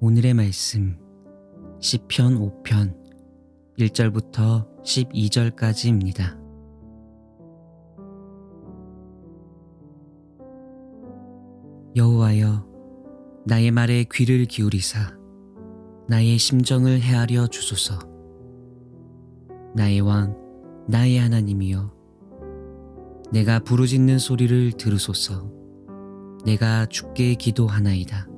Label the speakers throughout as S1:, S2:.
S1: 오늘의 말씀 시편 5편 1절부터 12절까지입니다. 여호와여 나의 말에 귀를 기울이사 나의 심정을 헤아려 주소서. 나의 왕 나의 하나님이여 내가 부르짖는 소리를 들으소서. 내가 주께 기도하나이다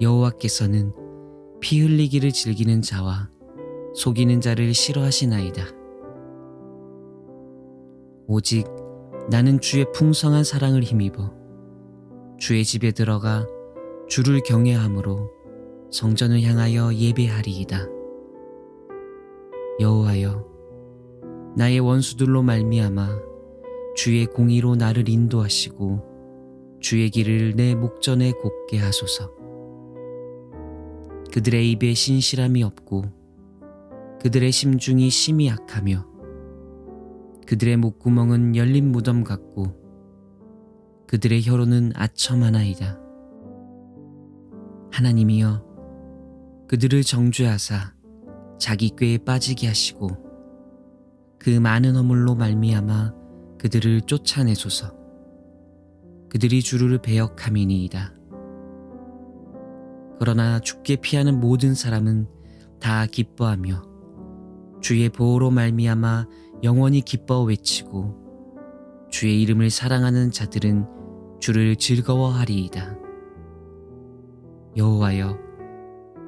S1: 여호와께서는 피 흘리기를 즐기는 자와 속이는 자를 싫어하시나이다. 오직 나는 주의 풍성한 사랑을 힘입어 주의 집에 들어가 주를 경외함으로 성전을 향하여 예배하리이다. 여호와여, 나의 원수들로 말미암아 주의 공의로 나를 인도하시고 주의 길을 내 목전에 곱게 하소서. 그들의 입에 신실함이 없고 그들의 심중이 심히 약하며 그들의 목구멍은 열린 무덤 같고 그들의 혀로는 아첨하나이다. 하나님이여 그들을 정죄하사 자기 꾀에 빠지게 하시고 그 많은 허물로 말미암아 그들을 쫓아내소서 그들이 주를 배역함이니이다. 그러나 죽게 피하는 모든 사람은 다 기뻐하며 주의 보호로 말미암아 영원히 기뻐 외치고 주의 이름을 사랑하는 자들은 주를 즐거워하리이다. 여호와여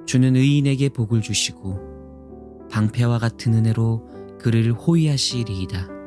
S1: 주는 의인에게 복을 주시고 방패와 같은 은혜로 그를 호위하시리이다.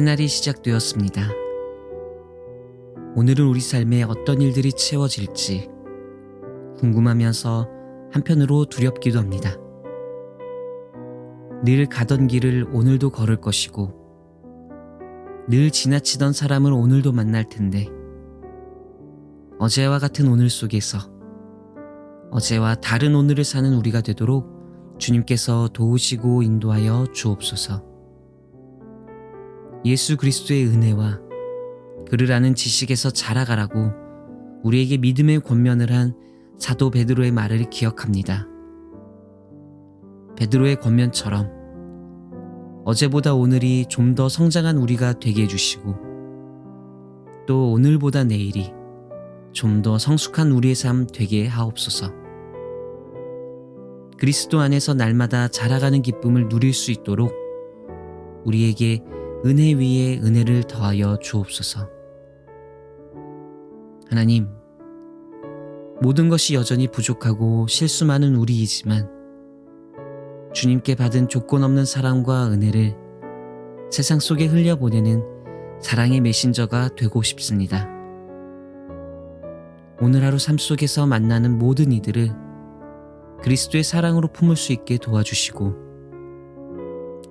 S1: 새날이 시작되었습니다. 오늘은 우리 삶에 어떤 일들이 채워질지 궁금하면서 한편으로 두렵기도 합니다. 늘 가던 길을 오늘도 걸을 것이고, 늘 지나치던 사람을 오늘도 만날 텐데, 어제와 같은 오늘 속에서 어제와 다른 오늘을 사는 우리가 되도록 주님께서 도우시고 인도하여 주옵소서. 예수 그리스도의 은혜와 그를 아는 지식에서 자라가라고 우리에게 믿음의 권면을 한 사도 베드로의 말을 기억합니다. 베드로의 권면처럼 어제보다 오늘이 좀 더 성장한 우리가 되게 해주시고 또 오늘보다 내일이 좀 더 성숙한 우리의 삶 되게 하옵소서. 그리스도 안에서 날마다 자라가는 기쁨을 누릴 수 있도록 우리에게 은혜 위에 은혜를 더하여 주옵소서. 하나님, 모든 것이 여전히 부족하고 실수 많은 우리이지만 주님께 받은 조건 없는 사랑과 은혜를 세상 속에 흘려보내는 사랑의 메신저가 되고 싶습니다. 오늘 하루 삶 속에서 만나는 모든 이들을 그리스도의 사랑으로 품을 수 있게 도와주시고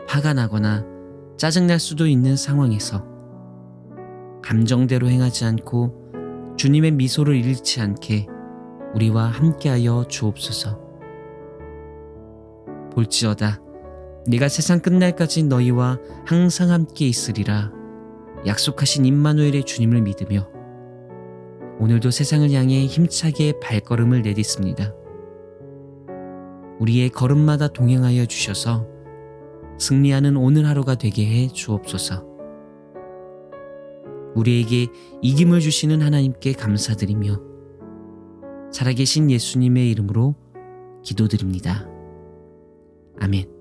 S1: 화가 나거나 짜증날 수도 있는 상황에서 감정대로 행하지 않고 주님의 미소를 잃지 않게 우리와 함께하여 주옵소서. 볼지어다 내가 세상 끝날까지 너희와 항상 함께 있으리라 약속하신 임마누엘의 주님을 믿으며 오늘도 세상을 향해 힘차게 발걸음을 내딛습니다. 우리의 걸음마다 동행하여 주셔서 승리하는 오늘 하루가 되게 해 주옵소서. 우리에게 이김을 주시는 하나님께 감사드리며 살아계신 예수님의 이름으로 기도드립니다. 아멘.